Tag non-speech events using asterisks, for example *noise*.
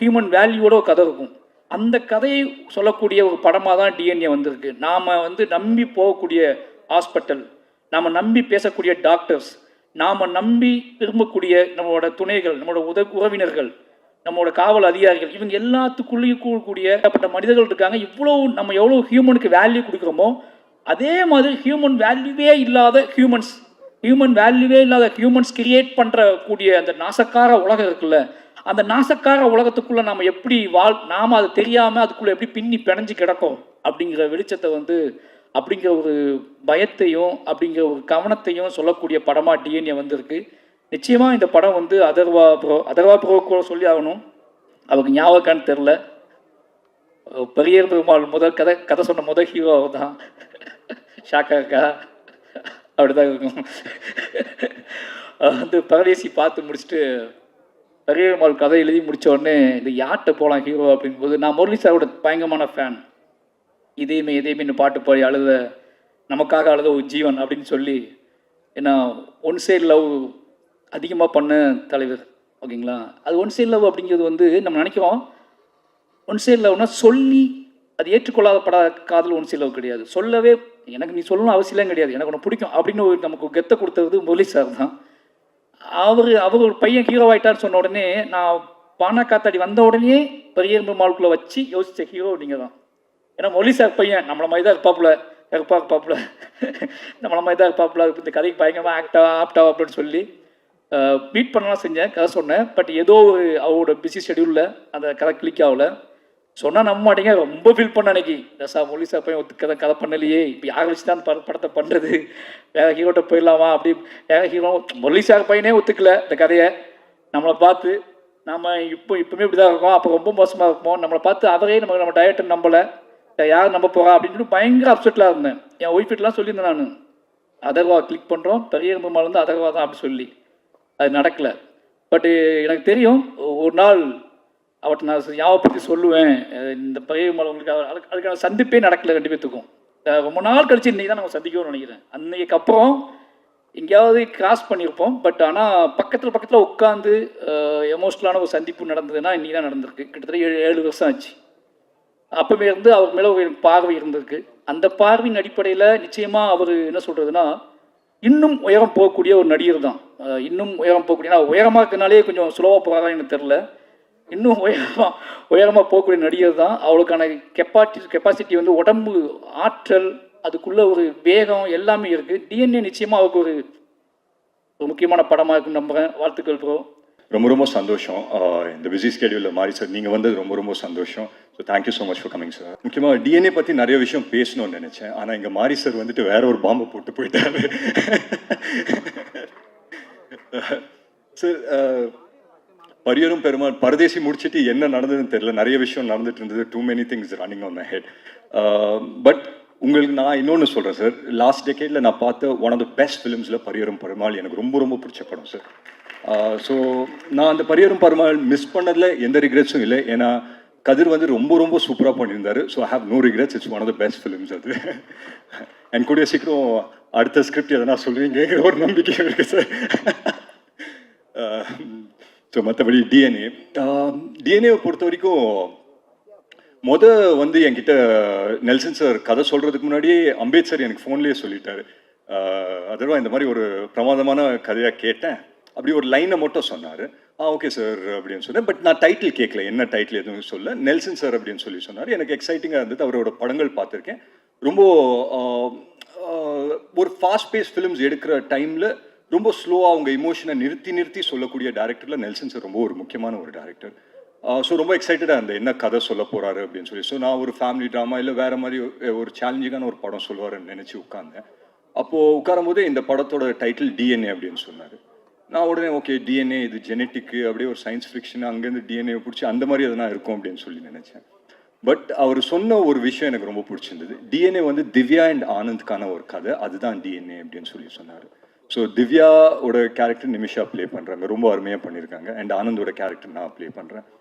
Human வேல்யூவோட ஒரு கதை இருக்கும். அந்த கதையை சொல்லக்கூடிய ஒரு படமாக தான் டிஎன்ஏ வந்திருக்கு. நாம் வந்து நம்பி போகக்கூடிய ஹாஸ்பிட்டல் நாம் நம்பி பேசக்கூடிய டாக்டர்ஸ் நாம் நம்பி விரும்பக்கூடிய நம்மளோட துணைகள் நம்மளோட உத உறவினர்கள் நம்மளோட காவல் அதிகாரிகள் இவங்க எல்லாத்துக்குள்ளேயும் கூடக்கூடிய ஏற்பட்ட மனிதர்கள் இருக்காங்க. இவ்வளோ நம்ம எவ்வளோ ஹியூமனுக்கு வேல்யூ கொடுக்குறோமோ அதே மாதிரி ஹியூமன் வேல்யூவே இல்லாத ஹியூமன்ஸ் ஹியூமன் வேல்யூவே இல்லாத ஹியூமன்ஸ் கிரியேட் பண்ணுற கூடிய அந்த நாசக்கார உலகம் இருக்குல்ல அந்த நாசக்கார உலகத்துக்குள்ளே நம்ம எப்படி வாழ் நாம் அது தெரியாமல் அதுக்குள்ளே எப்படி பின்னி பிணைஞ்சு கிடக்கும்? அப்படிங்கிற வெளிச்சத்தை வந்து அப்படிங்கிற ஒரு பயத்தையும் அப்படிங்கிற ஒரு கவனத்தையும் சொல்லக்கூடிய படமாக டிஎன்ஏ வந்திருக்கு. நிச்சயமாக இந்த படம் வந்து அதர்வா ப்ரோ அதர்வா ப்ரோ கூட சொல்லி ஆகணும். அவருக்கு ஞாபகம்னு தெரில பெரியர் பெருமாள் முதல் கதை கதை சொன்ன முதல் ஹீரோ அவர் தான் ஷாக்கா இருக்கா? அப்படிதான் இருக்கும். வந்து பரதேசி பார்த்து முடிச்சுட்டு பெரியம்மாள் கதை எழுதி முடித்த உடனே இந்த யார்கிட்ட போகலாம் ஹீரோ அப்படிங்கும்போது நான் முரளி சாரோட பயங்கரமான ஃபேன் இதேமே இதேமே பாட்டு பாடி அழுத நமக்காக அழுத ஒரு ஜீவன் அப்படின்னு சொல்லி ஏன்னா ஒன் சைடு லவ் அதிகமாக பண்ண தலைவர். ஓகேங்களா? அது ஒன் சைடு லவ் அப்படிங்கிறது வந்து நம்ம நினைக்கிறோம் ஒன் சைடு லவ்னா சொல்லி அது ஏற்றுக்கொள்ளாதப்படாத காதல் ஒன் சைடு லவ் கிடையாது. சொல்லவே எனக்கு நீ சொல்லணும் அவசியம் கிடையாது. எனக்கு ஒன்று பிடிக்கும். அப்படின்னு ஒரு நமக்கு கெத்தை கொடுத்தது முரளி சார் தான். அவர் அவர் ஒரு பையன் ஹீரோ ஆயிட்டான்னு சொன்ன உடனே நான் பானா காத்தாடி வந்த உடனே பெரிய மாலுக்குள்ளே வச்சு யோசித்த ஹீரோ நீங்கள் தான் ஏன்னா மொழி சார் பையன் நம்மள மாதிரி தான் இருப்பாப்புல இருப்பா இருப்பாப்புல. நம்மள மாதிரி தான் இருப்பாப்புல இந்த கதைக்கு பயங்கரமாக ஆக்டா ஆப்டா அப்படின்னு சொல்லி மீட் பண்ணலாம் செஞ்சேன் கதை சொன்னேன். பட் ஏதோ ஒரு அவரோட பிஸி ஷெடியூலில் அந்த கதை கிளிக் ஆகல. சொன்னால் நம்ப மாட்டேங்க ரொம்ப ஃபீல் பண்ண அன்னைக்கு. தசா மொழி சார் பையன் ஒத்து கதை கதை பண்ணலையே. இப்போ யாரை வச்சு தான் படத்தை பண்ணுறது வேற ஹீரோட்ட போயிடலாமா? அப்படி வேற ஹீரோ மொழி சார் பையனே ஒத்துக்கல இந்த கதையை. நம்மளை பார்த்து நம்ம இப்போ இப்பவுமே இப்படி தான் இருக்கோம். அப்போ ரொம்ப மோசமாக இருப்போம். நம்மளை பார்த்து அவரே நம்ம நம்ம டயட்டை நம்பலை. யார் நம்ப போகிறா அப்படின்னு சொல்லி பயங்கர அப்செட்டில் இருந்தேன். என் ஒய்ஃப் வீட்டெலாம் சொல்லியிருந்தேன் நான். அதர்வா கிளிக் பண்ணுறோம் பெரிய பெருமாள் வந்து அதர்வா தான் அப்படி சொல்லி. அது நடக்கலை. பட்டு எனக்கு தெரியும் ஒரு நாள் அவர்கிட்ட நான் ஞாபகப்படுத்தி சொல்லுவேன். இந்த பெரிய மலவங்களுக்கு உங்களுக்கு அதுக்கு அதுக்கான சந்திப்பே நடக்கல ரெண்டு பேர்த்துக்கும் ரொம்ப நாள் கழிச்சு இன்றைக்கி தான் நம்ம சந்திக்கணும்னு நினைக்கிறேன். அன்றைக்கு அப்புறம் எங்கேயாவது கிராஸ் பண்ணியிருப்போம் பட் ஆனால் பக்கத்தில் பக்கத்தில் உட்காந்து எமோஷ்னலான ஒரு சந்திப்பு நடந்ததுன்னா இன்றைக்கி தான் நடந்திருக்கு. கிட்டத்தட்ட ஏழு ஏழு வருஷம் ஆச்சு. அப்போவே இருந்து அவர் மேலே ஒரு பார்வை இருந்திருக்கு. அந்த பார்வையின் அடிப்படையில் நிச்சயமாக அவர் என்ன சொல்கிறதுனா இன்னும் உயரம் போகக்கூடிய ஒரு நடிகர் தான். இன்னும் உயரம் போகக்கூடிய உயரமாக இருக்கனாலே கொஞ்சம் ஸ்லோவாக போகிறதா எனக்கு தெரில இன்னும் உயரமாக உயரமாக போகக்கூடிய நடிகர் தான். அவளுக்கான கெப்பாசிட்டி கெப்பாசிட்டி வந்து உடம்பு ஆற்றல் அதுக்குள்ளே ஒரு வேகம் எல்லாமே இருக்குது டிஎன்ஏ நிச்சயமாக அவருக்கு ஒரு ஒரு முக்கியமான படமாக இருக்குன்னு நம்புகிறேன் வாழ்த்துக்கள் ப்ரோ ரொம்ப ரொம்ப சந்தோஷம். இந்த பிஸி ஸ்கெடியூலில் மாறி சார் நீங்கள் வந்தது ரொம்ப ரொம்ப சந்தோஷம். So thank you so much for coming sir முக்கியமாக டிஎன்ஏ பற்றி நிறைய விஷயம் பேசணும்னு நினச்சேன். ஆனால் இங்கே மாரி சார் வந்துட்டு வேற ஒரு பாம்பை போட்டு போயிட்டாரு. *laughs* சார் பரியரும் பெருமாள் பரதேசி முடிச்சுட்டு என்ன நடந்ததுன்னு தெரியல. நிறைய விஷயம் நடந்துட்டு இருந்தது. Too many things running on my head but உங்களுக்கு நான் இன்னொன்று சொல்கிறேன் சார் லாஸ்ட் டெக்கேடில் நான் பார்த்த ஒன் ஆஃப் த பெஸ்ட் ஃபிலிம்ஸில் பரியரும் பெருமாள் எனக்கு ரொம்ப ரொம்ப பிடிச்ச படம் சார் ஸோ uh, நான் அந்த பரியரும் பெருமாள் மிஸ் பண்ணதில் எந்த ரிக்ரெட்ஸும் இல்லை. ஏன்னா கதிர் வந்து ரொம்ப ரொம்ப சூப்பராக பண்ணியிருந்தாரு. So I have no regrets it's one of the best films அது. என் கூடிய சீக்கிரம் அடுத்த ஸ்கிரிப்ட் எதனா சொல்லுவீங்கிற ஒரு நம்பிக்கை இருக்குது சார் ஸோ மற்றபடி டிஎன்ஏ டிஎன்ஏவை பொறுத்த வரைக்கும் மொதல் வந்து என்கிட்ட நெல்சன் சார் கதை சொல்கிறதுக்கு முன்னாடியே அம்பேத்கர் எனக்கு ஃபோன்லேயே சொல்லிட்டாரு. அதர்வா இந்த மாதிரி ஒரு பிரமாதமான கதையாக கேட்டேன். அப்படி ஒரு லைனை மட்டும் சொன்னார். ஆ ஓகே சார் அப்படின்னு சொன்னேன். பட் நான் டைட்டில் கேட்கல என்ன டைட்டில் எதுவும் சொல்ல. நெல்சன் சார் அப்படின்னு சொல்லி சொன்னார். எனக்கு எக்ஸைட்டிங்காக இருந்தது. அவரோட படங்கள் பார்த்துருக்கேன். ரொம்ப ஒரு ஃபாஸ்ட் பேஸ் ஃபிலிம்ஸ் எடுக்கிற டைமில் ரொம்ப ஸ்லோவாக அவங்க இமோஷனை நிறுத்தி நிறுத்தி சொல்லக்கூடிய டேரக்டரில் நெல்சன் சார் ரொம்ப ஒரு முக்கியமான ஒரு டேரக்டர் ஸோ ரொம்ப எக்ஸைட்டடாக இருந்தேன் என்ன கதை சொல்ல போகிறாரு அப்படின்னு சொல்லி. ஸோ நான் ஒரு ஃபேமிலி ட்ராமா இல்லை வேறு மாதிரி ஒரு- சேலஞ்சிங்கான ஒரு படம் சொல்லுவாருன்னு நினச்சி உட்காந்தேன் அப்போது உட்காரும்போது இந்த படத்தோட டைட்டில் டிஎன்ஏ அப்படின்னு சொன்னார். நான் உடனே ஓகே டிஎன்ஏ இது ஜெனட்டிக்கு அப்படியே ஒரு சயின்ஸ் ஃபிக்ஷன் அங்கேருந்து டிஎன்ஏ பிடிச்சி அந்த மாதிரி எதனா இருக்கும் அப்படின்னு சொல்லி நினச்சேன். பட் அவர் சொன்ன ஒரு விஷயம் எனக்கு ரொம்ப பிடிச்சிருந்தது. டிஎன்ஏ வந்து திவ்யா அண்ட் ஆனந்த்க்கான ஒரு கதை. அதுதான் டிஎன்ஏ அப்படின்னு சொல்லி சொன்னார். ஸோ திவ்யாவோட கேரக்டர் நிமிஷா ப்ளே பண்ணுறாங்க ரொம்ப அருமையாக பண்ணியிருக்காங்க அண்ட் ஆனந்தோட கேரக்டர் நான் ப்ளே பண்ணுறேன்